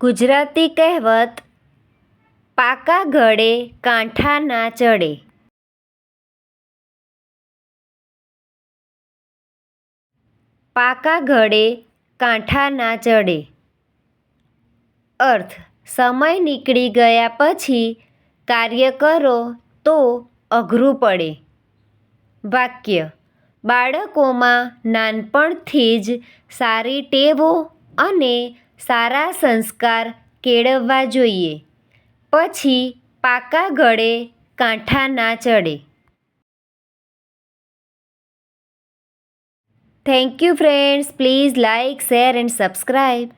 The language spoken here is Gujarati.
ગુજરાતી કહેવત, પાકા ઘડે, કાંઠા ના ચડે. પાકા ઘડે, કાંઠા ના ચડે. અર્થ, સમય નીકળી ગયા પછી કાર્ય કરો તો અઘરું પડે. વાક્ય, બાળકોમાં નાનપણથી જ સારી ટેવો અને સારા સંસ્કાર કેળવવા જોઈએ. પછી પાકા ઘડે કાંઠા ના ચડે. Thank you friends please like share and subscribe